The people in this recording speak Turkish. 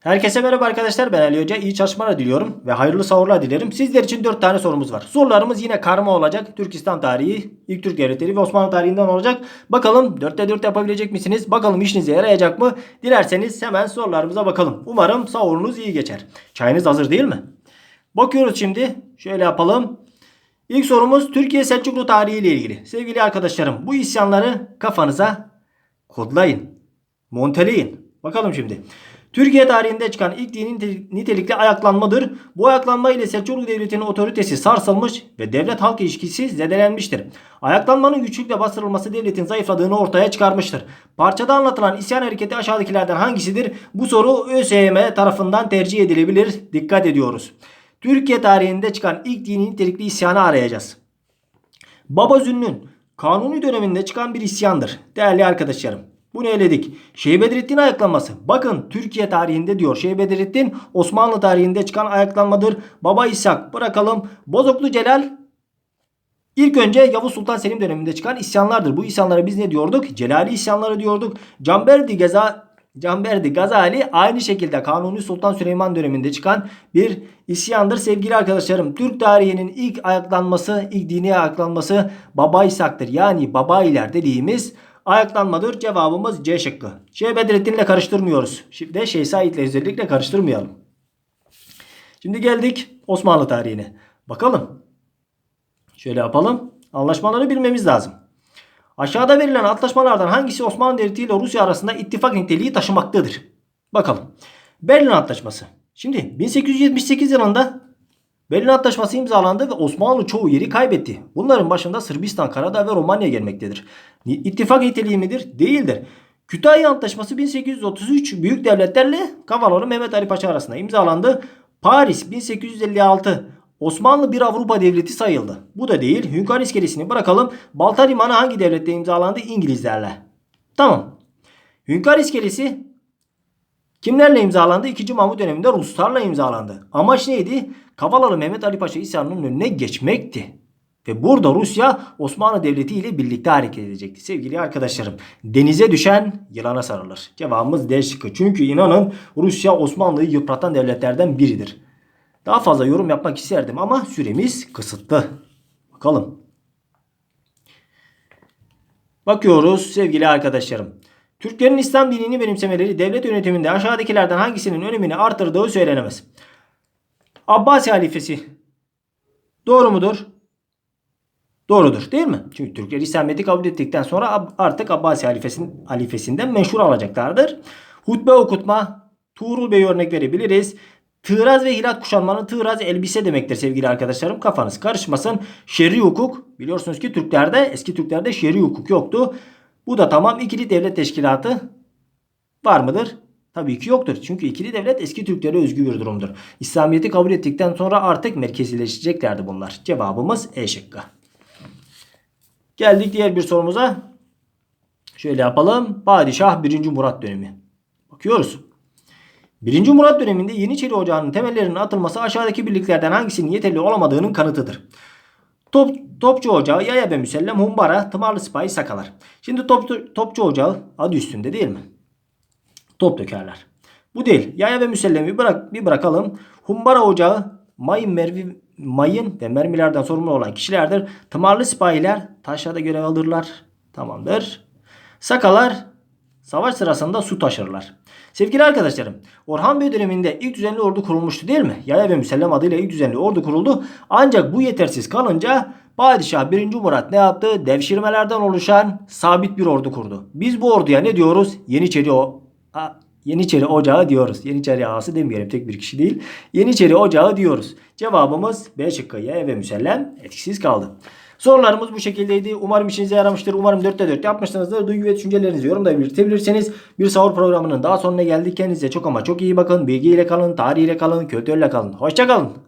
Herkese merhaba arkadaşlar ben Ali Hoca. İyi çalışmalar diliyorum ve hayırlı sahurlar dilerim. Sizler için 4 tane sorumuz var. Sorularımız yine karma olacak. Türkistan tarihi, ilk Türk devletleri ve Osmanlı tarihinden olacak. Bakalım 4'te 4 yapabilecek misiniz? Bakalım işinize yarayacak mı? Dilerseniz hemen sorularımıza bakalım. Umarım sahurunuz iyi geçer. Çayınız hazır değil mi? Bakıyoruz şimdi. Şöyle yapalım. İlk sorumuz Türkiye Selçuklu tarihi ile ilgili. Sevgili arkadaşlarım bu isyanları kafanıza kodlayın. Monteleyin. Bakalım şimdi. Türkiye tarihinde çıkan ilk dini nitelikli ayaklanmadır. Bu ayaklanma ile Selçuklu Devleti'nin otoritesi sarsılmış ve devlet halk ilişkisi zedelenmiştir. Ayaklanmanın güçlükle bastırılması devletin zayıfladığını ortaya çıkarmıştır. Parçada anlatılan isyan hareketi aşağıdakilerden hangisidir? Bu soru ÖSYM tarafından tercih edilebilir. Dikkat ediyoruz. Türkiye tarihinde çıkan ilk dini nitelikli isyanı arayacağız. Baba Zünn'ün kanuni döneminde çıkan bir isyandır. Değerli arkadaşlarım. Bunu eledik. Şeyh Bedrettin ayaklanması. Bakın Türkiye tarihinde diyor. Şeyh Bedrettin Osmanlı tarihinde çıkan ayaklanmadır. Baba İshak bırakalım. Bozoklu Celal İlk önce Yavuz Sultan Selim döneminde çıkan isyanlardır. Bu isyanlara biz ne diyorduk? Celali isyanları diyorduk. Canberdi Geza Canberdi Gazali aynı şekilde Kanuni Sultan Süleyman döneminde çıkan bir isyandır sevgili arkadaşlarım. Türk tarihinin ilk ayaklanması, ilk dini ayaklanması Baba İshak'tır. Yani Babailer dediğimiz ayaklanmadır. Cevabımız C şıkkı. Şeyh Bedrettin'le karıştırmıyoruz. Şimdi Şeyh Said'le özellikle karıştırmayalım. Şimdi geldik Osmanlı tarihine. Bakalım. Şöyle yapalım. Anlaşmaları bilmemiz lazım. Aşağıda verilen antlaşmalardan hangisi Osmanlı Devleti ile Rusya arasında ittifak niteliği taşımaktadır? Bakalım. Berlin Antlaşması. Şimdi 1878 yılında Berlin Antlaşması imzalandı ve Osmanlı çoğu yeri kaybetti. Bunların başında Sırbistan, Karadağ ve Romanya gelmektedir. İttifak niteliği midir? Değildir. Kütahya Antlaşması 1833 büyük devletlerle Kavalalı Mehmet Ali Paşa arasında imzalandı. Paris 1856 Osmanlı bir Avrupa devleti sayıldı. Bu da değil. Hünkar iskelesini bırakalım. Balta Limanı hangi devlette imzalandı? İngilizlerle. Tamam. Hünkar iskelesi kimlerle imzalandı? 2. Mahmut döneminde Ruslarla imzalandı. Amaç neydi? Kavalalı Mehmet Ali Paşa isyanının önüne geçmekti. Ve burada Rusya Osmanlı Devleti ile birlikte hareket edecekti. Sevgili arkadaşlarım denize düşen yılana sarılır. Cevabımız D şıkkı. Çünkü inanın Rusya Osmanlı'yı yıpratan devletlerden biridir. Daha fazla yorum yapmak isterdim ama süremiz kısıtlı. Bakalım. Bakıyoruz sevgili arkadaşlarım. Türklerin İslam dinini benimsemeleri devlet yönetiminde aşağıdakilerden hangisinin önemini artırdığı söylenemez. Abbasi halifesi doğru mudur? Doğrudur değil mi? Çünkü Türkler İslamiyet'i kabul ettikten sonra artık Abbasi halifesinin, halifesinden meşhur alacaklardır. Hutbe okutma, Tuğrul Bey örnek verebiliriz. Tıraz ve hilat kuşanmanın tıraz elbise demektir sevgili arkadaşlarım. Kafanız karışmasın. Şer'i hukuk biliyorsunuz ki Türklerde eski Türklerde şer'i hukuk yoktu. Bu da tamam ikili devlet teşkilatı var mıdır? Tabii ki yoktur. Çünkü ikili devlet eski Türklere özgü bir durumdur. İslamiyet'i kabul ettikten sonra artık merkezileşeceklerdi bunlar. Cevabımız E şıkkı. Geldik diğer bir sorumuza. Şöyle yapalım. Padişah 1. Murat dönemi. Bakıyoruz. 1. Murat döneminde Yeniçeri Ocağı'nın temellerinin atılması aşağıdaki birliklerden hangisinin yeterli olamadığının kanıtıdır. Top, topçu Ocağı, Yaya ve Müsellem, Humbara, Tımarlı Sipahi, Sakalar. Şimdi top, Topçu Ocağı adı üstünde değil mi? Top dökerler. Bu değil. Yaya ve Müsellem'i bırak, bir bırakalım. Humbara Ocağı mayın, mervi, mayın ve mermilerden sorumlu olan kişilerdir. Tımarlı Sipahiler taşrada görev alırlar. Tamamdır. Sakalar savaş sırasında su taşırlar. Sevgili arkadaşlarım, Orhan Bey döneminde ilk düzenli ordu kurulmuştu değil mi? Yaya ve Müsellem adıyla ilk düzenli ordu kuruldu. Ancak bu yetersiz kalınca Padişah 1. Murat ne yaptı? Devşirmelerden oluşan sabit bir ordu kurdu. Biz bu orduya ne diyoruz? Yeniçeri o Yeniçeri Ocağı diyoruz. Yeniçeri ağası demeyelim tek bir kişi değil. Yeniçeri Ocağı diyoruz. Cevabımız B şıkkı Yaya ve Müsellem etkisiz kaldı. Sorularımız bu şekildeydi. Umarım işinize yaramıştır. Umarım 4'te 4 yapmışsınızdır. Duygu ve düşüncelerinizi yorumda belirtebilirsiniz. Bir sahur programının daha sonuna geldik. Kendinize çok ama çok iyi bakın. Bilgiyle kalın, tarihiyle kalın, kültürle kalın. Hoşçakalın.